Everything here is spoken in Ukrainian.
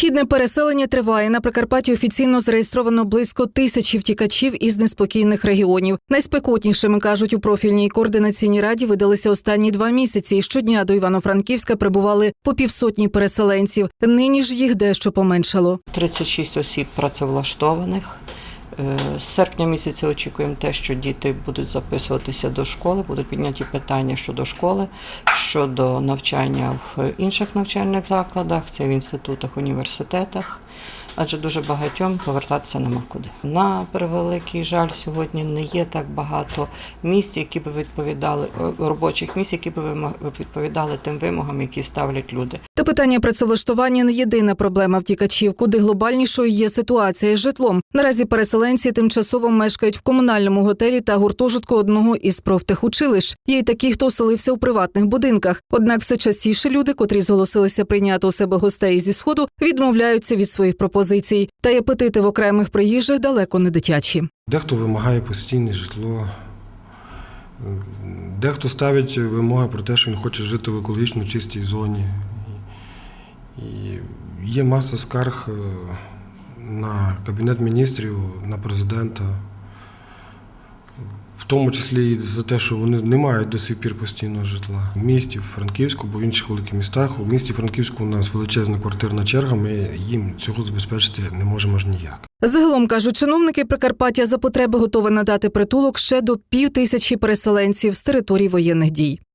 Східне переселення триває. На Прикарпатті офіційно зареєстровано близько тисячі втікачів із неспокійних регіонів. Найспекотнішими кажуть у профільній координаційній раді видалися останні два місяці. і Щодня до Івано-Франківська прибували по півсотні переселенців. Нині ж їх дещо поменшало. 36 осіб працевлаштованих. Е, З серпня місяця очікуємо те, що діти будуть записуватися до школи, будуть підняті питання щодо школи, щодо навчання в інших навчальних закладах, це в інститутах, університетах. Адже дуже багатьом повертатися нема куди. На превеликий жаль, сьогодні не є так багато місць, які би відповідали е, робочих місць, які вимо- відповідали тим вимогам, які ставлять люди. Та питання працевлаштування не єдина проблема втікачів, куди глобальнішою є ситуація з житлом. Наразі переселенці тимчасово мешкають в комунальному готелі та гуртожитку одного із профтехучилищ. Є й такі, хто оселився у приватних будинках. Однак все частіше люди, котрі зголосилися прийняти у себе гостей зі сходу, відмовляються від своїх пропозицій. Та й апетити в окремих приїжджих далеко не дитячі. Дехто вимагає постійне житло, дехто ставить вимоги про те, що він хоче жити в екологічно чистій зоні. І є маса скарг е, на Кабінет міністрів, на президента, тому числі і за те, що вони не мають до сих пір постійного житла. В місті в Франківську, бо в інших великих містах. У місті Франківську у нас величезна квартирна черга, ми їм цього забезпечити не можемо ж ніяк. Загалом кажуть, чиновники Прикарпаття за потреби готові надати притулок ще до пів тисячі переселенців з території воєнних дій.